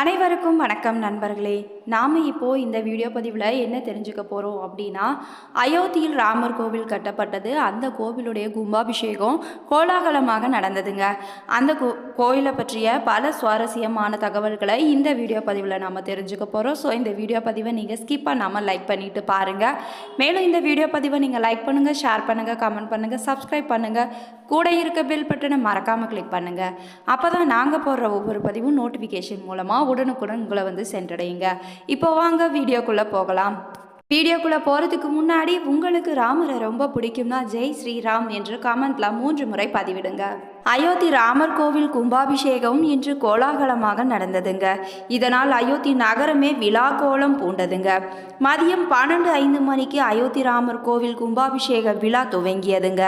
அனைவருக்கும் வணக்கம் நண்பர்களே. நாம் இப்போது இந்த வீடியோ பதிவில் என்ன தெரிஞ்சுக்க போகிறோம் அப்படின்னா அயோத்தியில் ராமர் கோவில் கட்டப்பட்டது. அந்த கோவிலுடைய கும்பாபிஷேகம் கோலாகலமாக நடந்ததுங்க. அந்த கோ கோயிலை பற்றிய பல சுவாரஸ்யமான தகவல்களை இந்த வீடியோ பதிவில் நாம் தெரிஞ்சுக்க போகிறோம் ஸோ இந்த வீடியோ பதிவை நீங்கள் ஸ்கிப் பண்ணாமல் லைக் பண்ணிவிட்டு பாருங்கள் மேலும் இந்த வீடியோ பதிவை நீங்கள் லைக் பண்ணுங்கள் ஷேர் பண்ணுங்கள் கமெண்ட் பண்ணுங்கள் சப்ஸ்கிரைப் பண்ணுங்கள் கூட இருக்க பெல் பட்டனை மறக்காமல் கிளிக் பண்ணுங்கள் அப்போ தான் நாங்கள் போடுற ஒவ்வொரு பதிவும் நோட்டிஃபிகேஷன் மூலமாக உடனுக்குடன் உங்களை வந்து சென்றடையுங்க. இப்போ வாங்க வீடியோக்குள்ளே போகலாம். வீடியோக்குள்ளே போகிறதுக்கு முன்னாடி உங்களுக்கு ராமரை ரொம்ப பிடிக்கும்னா ஜெய் ஸ்ரீராம் என்று கமெண்ட்லாம் மூன்று முறை பதிவிடுங்க. அயோத்தி ராமர் கோவில் கும்பாபிஷேகம் இன்று கோலாகலமாக நடந்ததுங்க. இதனால் அயோத்தி நகரமே விழா கோலம் பூண்டதுங்க. மதியம் பன்னெண்டு ஐந்து மணிக்கு அயோத்தி ராமர் கோவில் கும்பாபிஷேக விழா துவங்கியதுங்க.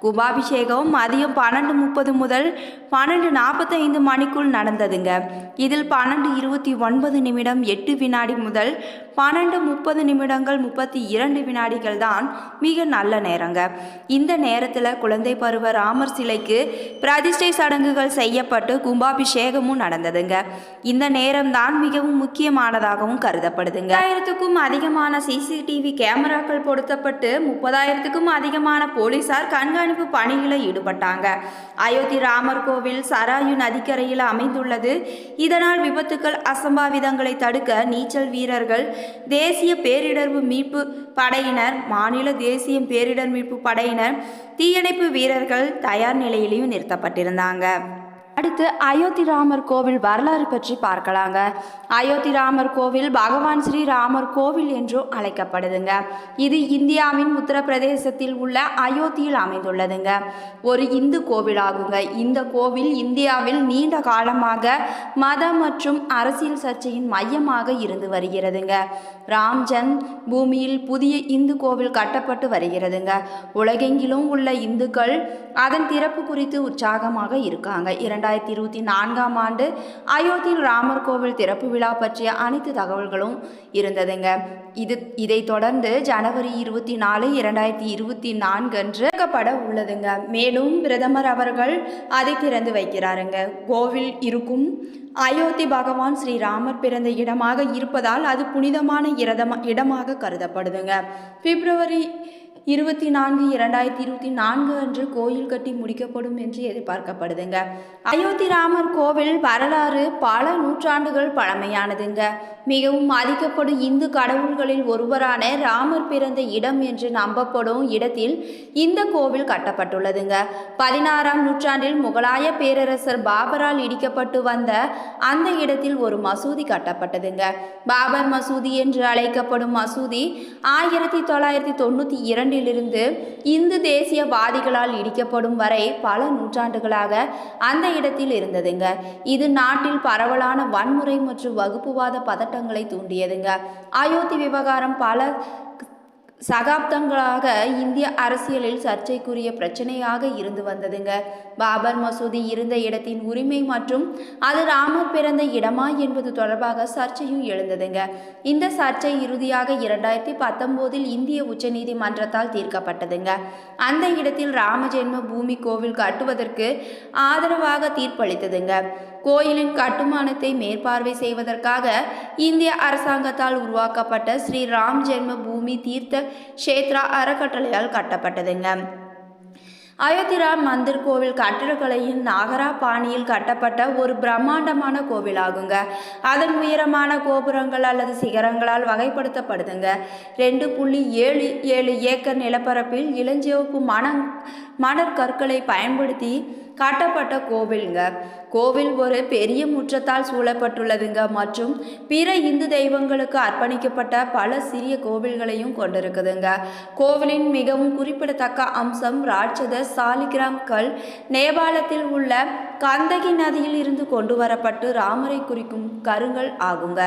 கும்பாபிஷேகம் மதியம் பன்னெண்டு முப்பது முதல் பன்னெண்டு நாற்பத்தைந்து மணிக்குள் நடந்ததுங்க. இதில் பன்னெண்டு இருபத்தி ஒன்பது நிமிடம் எட்டு வினாடி முதல் பன்னெண்டு முப்பது நிமிடங்கள் முப்பத்தி இரண்டு வினாடிகள் தான் மிக நல்ல நேரங்க. இந்த நேரத்தில் குழந்தை பருவ ராமர் சிலைக்கு பிரதிஷ்டை சடங்குகள் செய்யப்பட்டு கும்பாபிஷேகமும் நடந்ததுங்க. இந்த நேரம்தான் மிகவும் முக்கியமானதாகவும் கருதப்படுதுங்க. ஆயிரத்துக்கும் அதிகமான சிசிடிவி கேமராக்கள் பொருத்தப்பட்டு முப்பதாயிரத்துக்கும் அதிகமான போலீசார் கண்காணிப்பு பணியில் ஈடுபட்டாங்க. அயோத்தி ராமர் கோவில் சராயு நதிக்கரையில் அமைந்துள்ளது. இதனால் விபத்துக்கள் அசம்பாவிதங்களை தடுக்க நீச்சல் வீரர்கள் தேசிய பேரிடர்வு மீட்பு படையினர் மாநில தேசிய பேரிடர் மீட்பு படையினர் தீயணைப்பு வீரர்கள் தயார் நிலையிலையும் நிறுத்தப்பட்டிருந்தாங்க அடுத்து அயோத்தி ராமர் கோவில் வரலாறு பற்றி பார்க்கலாங்க. அயோத்தி ராமர் கோவில் பகவான் ஸ்ரீ ராமர் கோவில் என்றும் அழைக்கப்படுதுங்க. இது இந்தியாவின் உத்தரப்பிரதேசத்தில் உள்ள அயோத்தியில் அமைந்துள்ளதுங்க. ஒரு இந்து கோவிலாகுங்க. இந்த கோவில் இந்தியாவில் நீண்ட காலமாக மத மற்றும் அரசியல் சர்ச்சையின் மையமாக இருந்து வருகிறதுங்க. ராம்ஜன் பூமியில் புதிய இந்து கோவில் கட்டப்பட்டு வருகிறதுங்க. உலகெங்கிலும் உள்ள இந்துக்கள் அதன் திறப்பு குறித்து உற்சாகமாக இருக்காங்க. இரண்டு இரண்டாயிரத்தி இருபத்தி நான்காம் ஆண்டு அயோத்தியில் ராமர் கோவில் திறப்பு விழா பற்றிய அனைத்து தகவல்களும் இருந்ததுங்க. இது இதைத் தொடர்ந்து ஜனவரி இருபத்தி நாலு இரண்டாயிரத்தி இருபத்தி நான்கு அன்று திறக்கப்பட உள்ளதுங்க. மேலும் பிரதமர் அவர்கள் அதை திறந்து வைக்கிறாருங்க. கோவில் இருக்கும் அயோத்தி பகவான் ஸ்ரீராமர் பிறந்த இடமாக இருப்பதால் அது புனிதமான இடமா இடமாக கருதப்படுதுங்க. பிப்ரவரி இருபத்தி நான்கு இரண்டாயிரத்தி இருபத்தி நான்கு அன்று கோயில் கட்டி முடிக்கப்படும் என்று எதிர்பார்க்கப்படுதுங்க. அயோத்தி ராமர் கோவில் வரலாறு பல நூற்றாண்டுகள் பழமையானதுங்க. மிகவும் மதிக்கப்படும் இந்து கடவுள்களில் ஒருவரான ராமர் பிறந்த இடம் என்று நம்பப்படும் இடத்தில் இந்த கோவில் கட்டப்பட்டுள்ளதுங்க. பதினாறாம் நூற்றாண்டில் முகலாய பேரரசர் பாபரால் இடிக்கப்பட்டு வந்த அந்த இடத்தில் ஒரு மசூதி கட்டப்பட்டதுங்க. பாபர் மசூதி என்று அழைக்கப்படும் மசூதி ஆயிரத்தி தொள்ளாயிரத்தி தொண்ணூற்றி இரண்டிலிருந்து இந்து தேசியவாதிகளால் இடிக்கப்படும் வரை பல நூற்றாண்டுகளாக அந்த இடத்தில் இருந்ததுங்க. இது நாட்டில் பரவலான வன்முறை மற்றும் வகுப்புவாத பதட்டங்களை தூண்டியதுங்க. அயோத்தி விவகாரம் பல சகாப்தங்களாக இந்திய அரசியலில் சர்ச்சைக்குரிய பிரச்சனையாக இருந்து வந்ததுங்க. பாபர் மசூதி இருந்த இடத்தின் உரிமை மற்றும் அது ராமர் பிறந்த இடமா என்பது தொடர்பாக சர்ச்சையும் எழுந்ததுங்க. இந்த சர்ச்சை இறுதியாக இரண்டாயிரத்தி பத்தொம்போதில் இந்திய உச்சநீதிமன்றத்தால் தீர்க்கப்பட்டதுங்க. அந்த இடத்தில் ராமஜென்ம பூமி கோவில் கட்டுவதற்கு ஆதரவாக தீர்ப்பளித்ததுங்க. கோயிலின் கட்டுமானத்தை மேற்பார்வை செய்வதற்காக இந்திய அரசாங்கத்தால் உருவாக்கப்பட்ட ஸ்ரீ ராம் ஜென்ம பூமி தீர்த்த க்ஷேத்ரா அறக்கட்டளையால் கட்டப்பட்டதுங்க. அயோத்திராம் மந்திர் கோவில் கட்டிடக்கலையின் நாகரா பாணியில் கட்டப்பட்ட ஒரு பிரம்மாண்டமான கோவிலாகுங்க. அதன் உயரமான கோபுரங்கள் அல்லது சிகரங்களால் வகைப்படுத்தப்படுதுங்க. ரெண்டு புள்ளி ஏழு ஏழு ஏக்கர் நிலப்பரப்பில் இளஞ்சிவப்பு மண மணற்கற்களை பயன்படுத்தி கட்டப்பட்ட கோவிலுங்க. கோவில் ஒரு பெரிய முற்றத்தால் சூழப்பட்டுள்ளதுங்க. மற்றும் பிற இந்து தெய்வங்களுக்கு அர்ப்பணிக்கப்பட்ட பல சிறிய கோவில்களையும் கொண்டிருக்குதுங்க. கோவிலின் மிகவும் குறிப்பிடத்தக்க அம்சம் ராட்சத சாலிகிராம் கல் நேபாளத்தில் உள்ள கந்தகி நதியில் இருந்து கொண்டு வரப்பட்டு ராமரை குறிக்கும் கருங்கல் ஆகுங்க.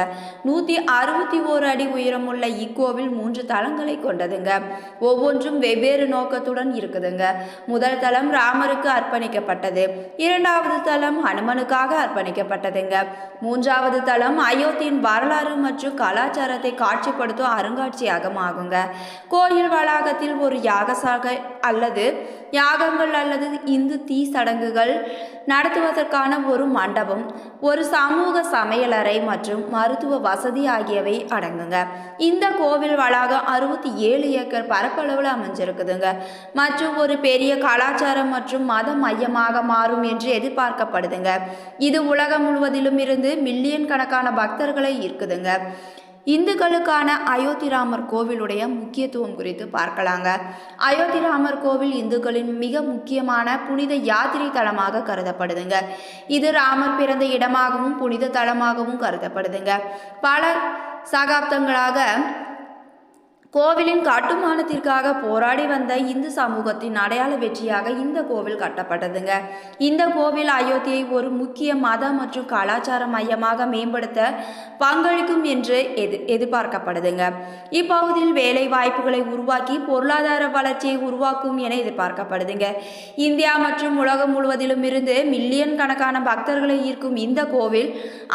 நூற்றி அறுபத்தி ஓரு அடி உயரமுள்ள இக்கோவில் மூன்று தளங்களை கொண்டதுங்க. ஒவ்வொன்றும் வெவ்வேறு நோக்கத்துடன் இருக்குதுங்க. முதல் தளம் ராமருக்கு அர்ப்பணிக்கப்பட்டது. இரண்டாவது தளம் அனுமனுக்காக அர்ப்பணிக்கப்பட்டதுங்க. மூன்றாவது தளம் அயோத்தியின் வரலாறு மற்றும் கலாச்சாரத்தை காட்சிப்படுத்தும் அருங்காட்சியகமாகுங்க கோயில் வளாகத்தில் ஒரு யாகசாக அல்லது யாகங்கள் அல்லது இந்து தீ சடங்குகள் நடத்துவதற்கான ஒரு மண்டபம் ஒரு சமூக சமையலறை மற்றும் மருத்துவ வசதி ஆகியவை அடங்குங்க. இந்த கோவில் வளாகம் அறுபத்தி ஏழு ஏக்கர் பரப்பளவில் அமைஞ்சிருக்குதுங்க. மற்றும் ஒரு பெரிய கலாச்சாரம் மற்றும் மத மையமாக மாறும் என்று எதிர்பார்க்கப்படுதுங்க. இது உலகம் முழுவதிலும் இருந்து மில்லியன் கணக்கான பக்தர்களை ஈர்க்குதுங்க. இந்துக்களுக்கான அயோத்தி ராமர் கோவிலுடைய முக்கியத்துவம் குறித்து பார்க்கலாங்க. அயோத்தி ராமர் கோவில் இந்துக்களின் மிக முக்கியமான புனித யாத்திரை தலமாக கருதப்படுதுங்க. இது ராமர் பிறந்த இடமாகவும் புனித தலமாகவும் கருதப்படுதுங்க. பல சகாப்தங்களாக கோவிலின் கட்டுமானத்திற்காக போராடி வந்த இந்து சமூகத்தின் அடையாள வெற்றியாக இந்த கோவில் கட்டப்பட்டதுங்க. இந்த கோவில் அயோத்தியை ஒரு முக்கிய மத மற்றும் கலாச்சார மையமாக மேம்படுத்த பங்களிக்கும் என்று எது எதிர்பார்க்கப்படுதுங்க. இப்பகுதியில் வேலை வாய்ப்புகளை உருவாக்கி பொருளாதார வளர்ச்சியை உருவாக்கும் என எதிர்பார்க்கப்படுதுங்க. இந்தியா மற்றும் உலகம் முழுவதிலும் இருந்து மில்லியன் கணக்கான பக்தர்களை ஈர்க்கும் இந்த கோவில்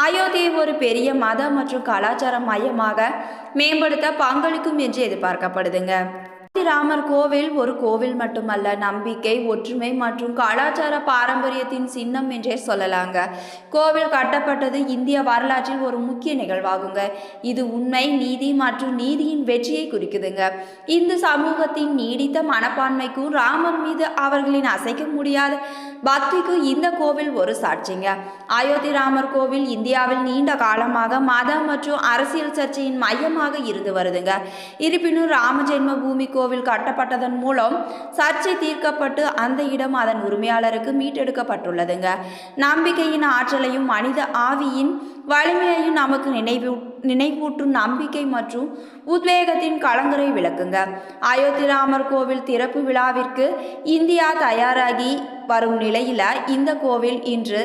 அயோத்தியை ஒரு பெரிய மத மற்றும் கலாச்சார மையமாக மேம்படுத்த பங்களிக்கும் என்று எதிர்பார்க்கப்படுதுங்க. ராமர் கோவில் ஒரு கோவில் மட்டுமல்ல நம்பிக்கை ஒற்றுமை மற்றும் கலாச்சார பாரம்பரியத்தின் சின்னம் என்றே சொல்லலாங்க. கோவில் கட்டப்பட்டது இந்திய வரலாற்றில் ஒரு முக்கிய நிகழ்வாகுங்க. இது உண்மை நீதி மற்றும் நீதியின் வெற்றியை குறிக்குதுங்க. இந்து சமூகத்தின் நீடித்த மனப்பான்மைக்கும் ராமர் மீது அவர்களின் அசைக்க முடியாத பக்திக்கும் இந்த கோவில் ஒரு சாட்சிங்க. அயோத்தி ராமர் கோவில் இந்தியாவில் நீண்ட காலமாக மதம் மற்றும் அரசியல் சர்ச்சையின் மையமாக இருந்து வருதுங்க. இருப்பினும் ராம ஜென்ம பூமி கோவில் கட்டப்பட்டதன் மூலம் சர்ச்சை தீர்க்கப்பட்டு அந்த இடம் அதன் உரிமையாளருக்கு மீட்டெடுக்கப்பட்டுள்ளதுங்க. நம்பிக்கையின் ஆற்றலையும் மனித ஆவியின் வலிமையையும் நமக்கு நினைவு நினைவூட்டும் நம்பிக்கை மற்றும் உத்வேகத்தின் கலங்கரை விளக்குங்க. அயோத்தி ராமர் கோவில் திறப்பு விழாவிற்கு இந்தியா தயாராகி வரும் நிலையில் இந்த கோவில் இன்று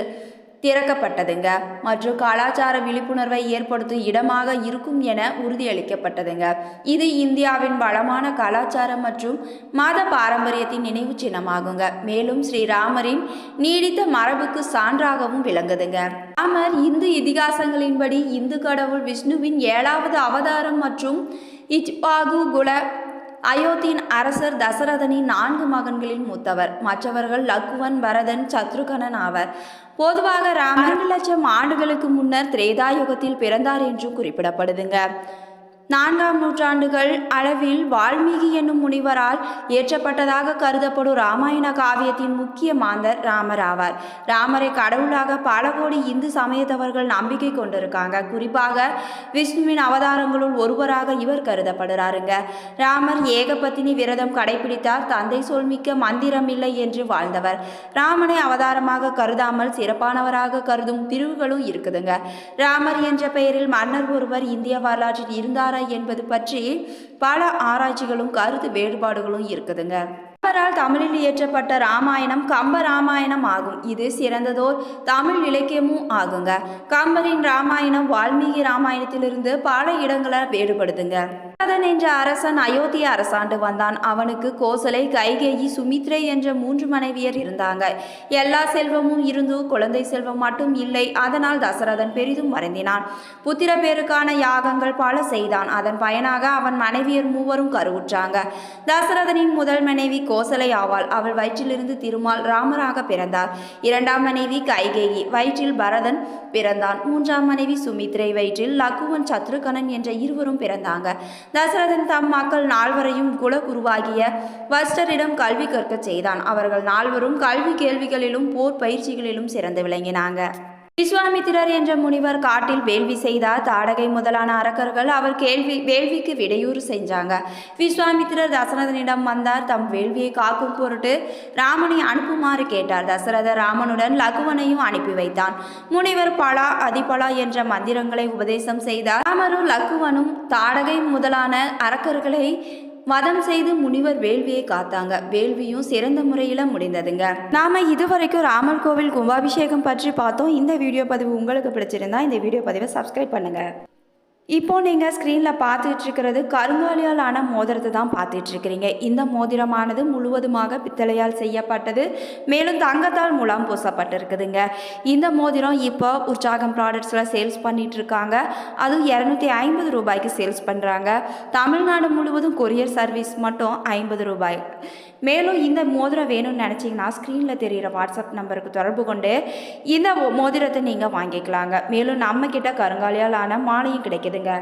திறக்கப்பட்டதுங்க. மற்றும் கலாச்சார விழிப்புணர்வை ஏற்படுத்தும் இடமாக இருக்கும் என உறுதியளிக்கப்பட்டதுங்க. இது இந்தியாவின் வளமான கலாச்சாரம் மற்றும் மத பாரம்பரியத்தின் நினைவு சின்னமாகுங்க. மேலும் ஸ்ரீராமரின் நீடித்த மரபுக்கு சான்றாகவும் விளங்குதுங்க. ராமர் இந்து இதிகாசங்களின்படி இந்து கடவுள் விஷ்ணுவின் ஏழாவது அவதாரம் மற்றும் இச்பாகு குல அயோத்தியின் அரசர் தசரதனின் நான்கு மகன்களின் மூத்தவர். மற்றவர்கள் லக்குவன் பரதன் சத்ருகனன் ஆவர். பொதுவாக ராமர் இரண்டு லட்சம் ஆண்டுகளுக்கு முன்னர் திரேதாயுகத்தில் பிறந்தார் என்று குறிப்பிடப்படுதுங்க. நான்காம் நூற்றாண்டுகள் அளவில் வால்மீகி என்னும் முனிவரால் இயற்றப்பட்டதாக கருதப்படும் ராமாயண காவியத்தின் முக்கிய மாந்தர் ராமர் ஆவார். ராமரை கடவுளாக பல கோடி இந்து சமயத்தவர்கள் நம்பிக்கை கொண்டிருக்காங்க. குறிப்பாக விஷ்ணுவின் அவதாரங்களுள் ஒருவராக இவர் கருதப்படுறாருங்க. ராமர் ஏகபத்தினி விரதம் கடைபிடித்தார். தந்தை சொல்மிக்க மந்திரமில்லை என்று வாழ்ந்தவர். ராமனை அவதாரமாக கருதாமல் சிறப்பானவராக கருதும் பிரிவுகளும் இருக்குதுங்க. ராமர் என்ற பெயரில் மன்னர் ஒருவர் இந்திய வரலாற்றில் இருந்தார் என்பது பற்றி பல ஆராய்ச்சிகளும் கருத்து வேறுபாடுகளும் இருக்குதுங்க. கம்பரால் தமிழில் இயற்றப்பட்ட ராமாயணம் கம்ப ராமாயணம் ஆகும். இது சிறந்ததோர் தமிழ் இலக்கியமும் ஆகுங்க. கம்பரின் ராமாயணம் வால்மீகி ராமாயணத்திலிருந்து பல இடங்களை வேறுபடுதுங்க. அதன் என்ற அரசன் அயோத்திய அரசாண்டு வந்தான். அவனுக்கு கோசலை கைகேயி சுமித்ரை என்ற மூன்று மனைவியர் இருந்தாங்க. எல்லா செல்வமும் இருந்தும் குழந்தை செல்வம் மட்டும் இல்லை அதனால் தசரதன் பெரிதும் மறைந்தினான் புத்திர பேருக்கான யாகங்கள் பல செய்தான். அதன் பயனாக அவன் மனைவியர் மூவரும் கருவுற்றாங்க. தசரதனின் முதல் மனைவி கோசலை ஆவாள் அவள் வயிற்றிலிருந்து திருமால் ராமராக பிறந்தார். இரண்டாம் மனைவி கைகேயி வயிற்றில் பரதன் பிறந்தான். மூன்றாம் மனைவி சுமித்ரை வயிற்றில் லக்குவன் சத்ருகனன் என்ற இருவரும் பிறந்தாங்க. தசரதன் தம் மக்கள் நால்வரையும் குலகுருவாகிய வஸ்டரிடம் கல்வி கற்கச் செய்தான். அவர்கள் நால்வரும் கல்வி கேள்விகளிலும் போர் பயிற்சிகளிலும் சிறந்து விளங்கினாங்க. விஸ்வாமித்திரர் என்ற முனிவர் காட்டில் வேள்வி செய்தார் தாடகை முதலான அரக்கர்கள் அவர் கேள்வி வேள்விக்கு விடையூறு செஞ்சாங்க. விஸ்வாமித்திரர் தசரதனிடம் வந்தார் தம் வேள்வியை காக்கும் பொருட்டு ராமனை அனுப்புமாறு கேட்டார். தசரதர் ராமனுடன் லகுவனையும் அனுப்பி வைத்தான். முனிவர் பலா அதிபலா என்ற மந்திரங்களை உபதேசம் செய்தார். ராமரும் லக்குவனும் தாடகை முதலான அரக்கர்களை வதம் செய்து முனிவர் வேள்வியை காத்தாங்க. வேள்வியும் சிறந்த முறையில் முடிந்ததுங்க. நாம இதுவரைக்கும் ராமர் கோவில் கும்பாபிஷேகம் பற்றி பார்த்தோம். இந்த வீடியோ பதிவு உங்களுக்கு பிடிச்சிருந்தா இந்த வீடியோ பதிவை சப்ஸ்கிரைப் பண்ணுங்க. இப்போ நீங்கள் ஸ்க்ரீனில் பார்த்துட்டு இருக்கிறது கருங்காலியால் ஆன மோதிரத்தை தான் பார்த்துட்டு இருக்கிறீங்க இந்த மோதிரமானது முழுவதுமாக பித்தளையால் செய்யப்பட்டது. மேலும் தங்கத்தால் முலாம் பூசப்பட்டிருக்குதுங்க. இந்த மோதிரம் இப்போ உற்சாகம் ப்ராடக்ட்ஸில் சேல்ஸ் பண்ணிட்டு இருக்காங்க அதுவும் இரநூத்தி ஐம்பது ரூபாய்க்கு சேல்ஸ் பண்ணுறாங்க தமிழ்நாடு முழுவதும் கொரியர் சர்வீஸ் மட்டும் ஐம்பது ரூபாய். மேலும் இந்த மோதிரம் வேணும்னு நினச்சிங்கன்னா ஸ்க்ரீனில் தெரிகிற வாட்ஸ்அப் நம்பருக்கு தொடர்பு கொண்டு இந்த மோதிரத்தை நீங்கள் வாங்கிக்கலாங்க. மேலும் நம்மக்கிட்ட கருங்காலியால் ஆன மாலையும் கிடைக்குதுங்க.